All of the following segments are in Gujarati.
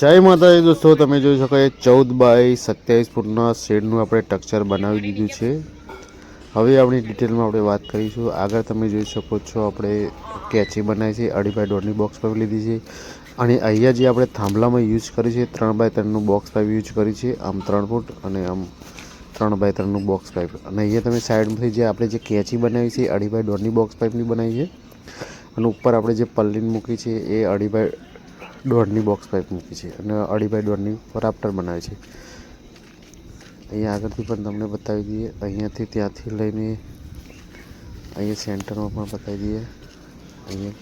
જય માતાજી દોસ્તો, તમે જોઈ શકો એ ચૌદ બાય સત્યાવીસ ફૂટના શેડનું આપણે સ્ટ્રક્ચર બનાવી દીધું છે. હવે આપણી ડિટેલમાં આપણે વાત કરીશું. આગળ તમે જોઈ શકો છો, આપણે કેચી બનાવી છે, અઢી બાય દોઢની બોક્સ પાઇપ લીધી છે. અને અહીંયા જે આપણે થાંભલામાં યુઝ કરી છે, ત્રણ બાય ત્રણનું બોક્સ પાઇપ યુઝ કરી છે, આમ ત્રણ ફૂટ અને આમ ત્રણ બાય ત્રણનું બોક્સ પાઇપ અને અહીંયા તમે સાઈડમાંથી જે આપણે જે કેચી બનાવી છે અઢી બાય દોઢની બોક્સ પાઇપની બનાવી છે. અને ઉપર આપણે જે પલ્લીન મૂકી છે, એ અઢી બાય દોઢની બોક્સ પાઇપ મૂકી છે અને અઢી બાય દોઢની રાફ્ટર બનાવે છે. અહીંયા આગળથી પણ તમને બતાવી દઈએ. અહીંયાથી ત્યાંથી લઈને અહીંયા સેન્ટરમાં પણ બતાવી દઈએ. અહીંયા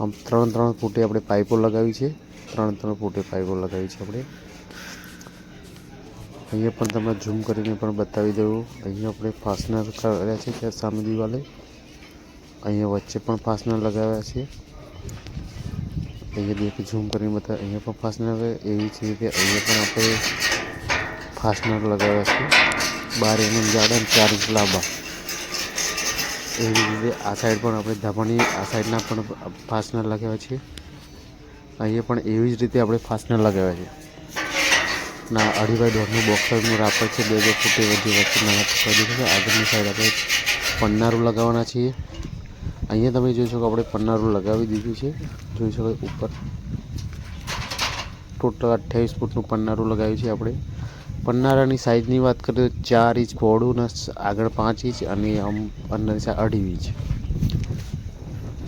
આમ ત્રણ ત્રણ ફૂટે આપણે પાઇપો લગાવી છે. ત્રણ ત્રણ ફૂટે પાઇપો લગાવી છે આપણે. અહીંયા પણ તમને ઝૂમ કરીને પણ બતાવી દઉં. અહીંયા આપણે ફાસ્ટનર કર્યા છે ત્યાં સામે દિવાલે. અહીંયા વચ્ચે પણ ફાસ્ટનર લગાવ્યા છે. અહીંયા દેખી ઝૂમ કરીને બતાવે. અહીંયા પણ ફાસ્ટનર એવી છે રીતે અહીંયા પણ આપણે ફાસ્ટનર લગાવ્યા છે. બાર એમએમ જાડા અને ચાર ઇંચ લાંબા. એવી રીતે આ સાઈડ પણ આપણે ધાબાની, આ સાઈડના પણ ફાસ્ટનર લગાવ્યા છે. અહીંયા પણ એવી જ રીતે આપણે ફાસ્ટનર લગાવ્યા છે. ના અઢી બાય દોઢનું બોક્સરનું રાપર છે. બે બે ફૂટે વચ્ચે વચ્ચે નાના આગળની સાઈડ આપણે પન્નારું લગાવવાના છીએ. અહીંયા તમે જોઈ શકો આપણે પન્નારું લગાવી દીધું છે. જોઈ શકો ઉપર ટોટલ અઠ્યાવીસ ફૂટનું પન્નારું લગાવ્યું છે આપણે. પન્નારાની સાઇઝની વાત કરીએ તો ચાર ઇંચ પહોળું ને આગળ પાંચ ઇંચ અને આમ અંદરની સાઈડ અઢી ઇંચ.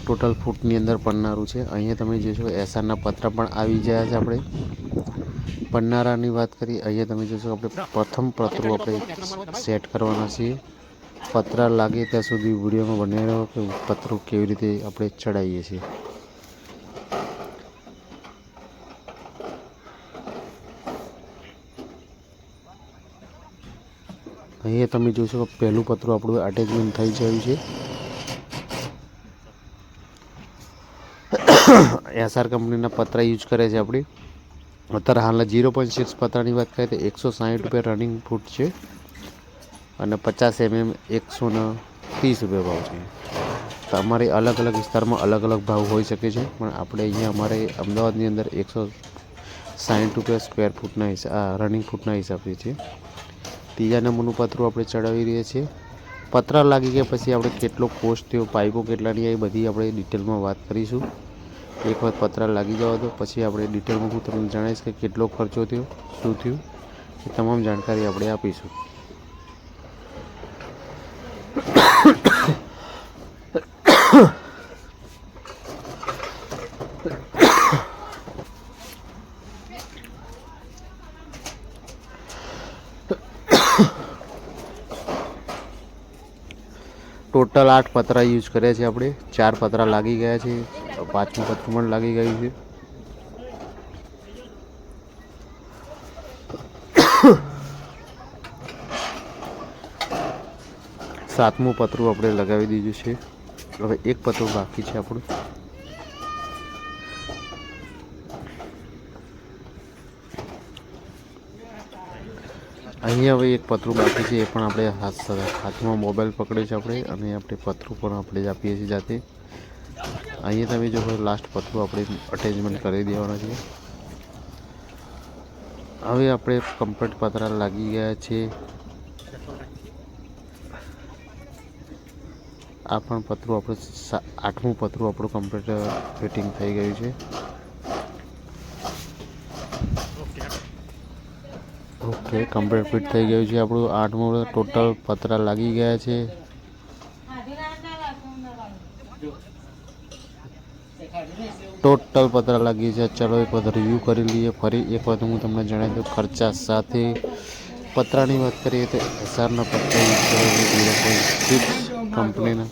ટોટલ ફૂટની અંદર પન્નારું છે. અહીંયા તમે જોઈ શકો એસઆરના પત્ર પણ આવી ગયા છે આપણે. પન્નારાની વાત કરીએ, અહીંયા તમે જોશો આપણે પ્રથમ પતરું આપણે સેટ કરવાના છીએ. પતરા લાગે ત્યાં સુધી વિડીયોમાં બને રહો કે પતરું કેવી રીતે આપણે ચડાવીએ છીએ. અહીંયા તમે જોશો કે પહેલું પતરું આપણું અટેચમેન્ટ થઈ ગયું છે. એસઆર કંપનીના પતરા યુઝ કરે છે આપણે. અત્યારે હાલના જીરો પોઈન્ટ સિક્સ પતરાની વાત કરીએ તો એકસો સાહીઠ રૂપિયા રનિંગ ફૂટ છે. અને પચાસ એમએમ એકસો ને ત્રીસ રૂપિયા ભાવ છે. તો અમારે અલગ અલગ વિસ્તારમાં અલગ અલગ ભાવ હોઈ શકે છે, પણ આપણે અહીંયા અમારે અમદાવાદની અંદર એકસો સાઠ રૂપિયા સ્ક્વેર ફૂટના હિસાબ રનિંગ ફૂટના હિસાબે છે. ત્રીજા નંબરનું પતરું આપણે ચડાવી રહ્યા છીએ. પતરા લાગી ગયા પછી આપણે કેટલો કોસ્ટ થયો, પાઇપો કેટલાની એ બધી આપણે ડિટેલમાં વાત કરીશું. એક વખત પતરા લાગી જવા દો, પછી આપણે ડિટેલમાં હું તમને જણાવીશ કે કેટલો ખર્ચો થયો, શું થયું, એ તમામ જાણકારી આપણે આપીશું. ટોટલ આઠ પતરા યુઝ કર્યા છે આપણે. ચાર પતરા લાગી ગયા છે. પાંચમું પતરું પણ લાગી ગયું છે. સાતમું પતરું આપણે લગાવી દીધું છે. હવે એક પતરું બાકી છે આપણું. અહીંયા હવે એક પતરું બાકી છે, એ પણ આપણે હાથ હાથમાં મોબાઈલ પકડીએ છે આપણે, અને આપણે પતરું પણ આપણે જ આપીએ છીએ જાતે. અહીંયા તમે જો લાસ્ટ પતરું આપણે અટેચમેન્ટ કરી દેવાના છે. હવે આપણે કમ્પ્લીટ પતરા લાગી ગયા છે. આ પણ પતરું આપણું આઠમું પતરું આપણું કમ્પ્લીટ ફિટિંગ થઈ ગયું છે. ઓકે કમ્પ્લીટ થઈ ગયું છે આપણું. આઠમું ટોટલ પતરા લાગી ગયા છે. ટોટલ પતરા લાગી છે. ચલો એક વખત રિવ્યૂ કરી લઈએ. ફરી એક વખત હું તમને જણાવી દઉં. ખર્ચા સાથે પતરાની વાત કરીએ તો એસઆરના પતરા યુઝ સિક્સ કંપનીના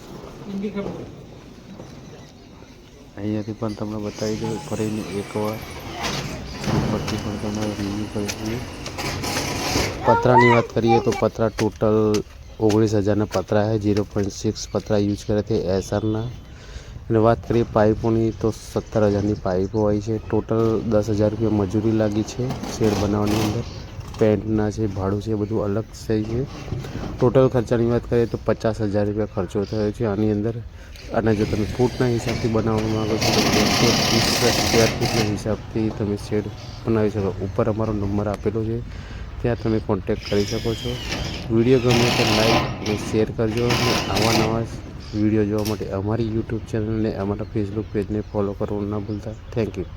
અહીંયાથી પણ તમને બતાવી દઉં. ફરીને એકવાર ઉપરથી પણ તમને રિવ્યૂ કરી દઈએ પતરાની વાત કરીએ તો પતરા ટોટલ ઓગણીસ હજારના પતરા છે. ઝીરો પોઈન્ટ સિક્સ પતરા યુઝ કરે છે એસઆરના. અને વાત કરીએ પાઇપોની તો સત્તર હજારની પાઇપો હોય છે. ટોટલ દસ હજાર રૂપિયા મજૂરી લાગી છે શેડ બનાવવાની અંદર. પેન્ટના છે, ભાડું છે બધું અલગ થઈ છે. ટોટલ ખર્ચાની વાત કરીએ તો પચાસ હજાર રૂપિયા ખર્ચો થયો છે. આની અંદર અને જો તમે ફૂટના હિસાબથી બનાવવા માગો છો, તો બસો ત્રીસ સ્ક્વેર ફૂટના હિસાબથી તમે શેડ બનાવી શકો. ઉપર અમારો નંબર આપેલો છે. ત્યાં તમે કોન્ટેક કરી શકો છો. વીડિયો ગમે તો લાઈક અને શેર કરજો અને આવા નવા વીડિયો જોવા માટે અમારી યુટ્યુબ ચેનલને અમારા ફેસબુક પેજને ફોલો કરવાનું ના ભૂલતા. Thank you